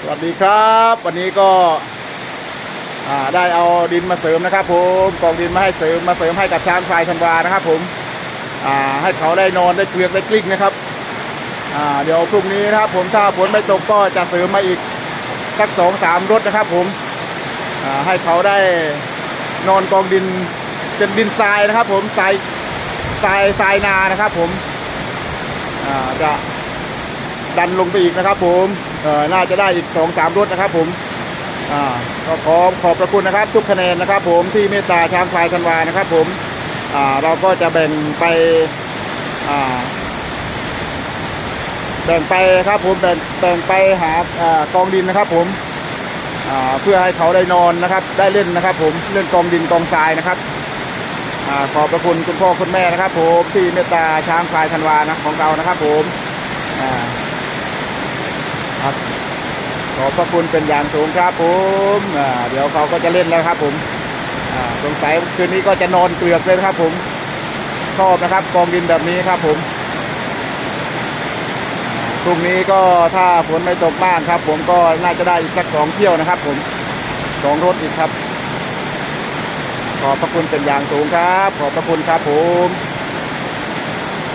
สวัสดีครับ วันนี้ก็ได้เอาดินมาเสริมนะครับ ผมกองดินมาให้เสริมมาเสริมให้กับช้างพลายธันวานะครับ ผมให้เขาได้นอนได้เกลือกได้กลิ้งนะครับเดี๋ยวพรุ่งนี้นะครับ ผมถ้าฝนไม่ตกก็จะเสริมมาอีกสักสองสามรถนะครับ ผมให้เขาได้นอนกองดินเป็นดินทรายนะครับ ผมทรายทรายทรายนานะครับ ผมจะดันลงไปอีกนะครับ ผม น่าจะได้อีกสองสามรถนะครับ ผมอ่าก็ขอขอบพระคุณนะครับ ทุกคะแนนนะครับ ผมที่เมตตาช้างพลายธันวานะครับ ผมอ่าเราก็จะแบ่งไปอ่าแบ่งไปครับผมแบ่งแบ่งไปหากองดินนะครับ ผมอ่าเพื่อให้เขาได้นอนนะครับ ได้เล่นนะครับ ผมเล่นกองดินกองทรายนะครับอ่าขอบพระคุณคุณพ่อคุณแม่นะครับ ผมที่เมตตาช้างพลายธันวานะของเรานะครับ ผมอ่า ขอบพระคุณเป็นอย่างสูงครับผมเดี๋ยวเขาก็จะเล่นแล้วครับผมสงสัยคืนนี้ก็จะนอนเกลือกเลยครับผมชอบนะครับกองดินแบบนี้ครับผมพรุ่งนี้ก็ถ้าฝนไม่ตกบ้างครับ ผมก็น่าจะได้อีกสักสองเที่ยวนะครับ ผมสองรถอีกครับ ขอบพระคุณเป็นอย่างสูงครับ ขอบพระคุณครับผม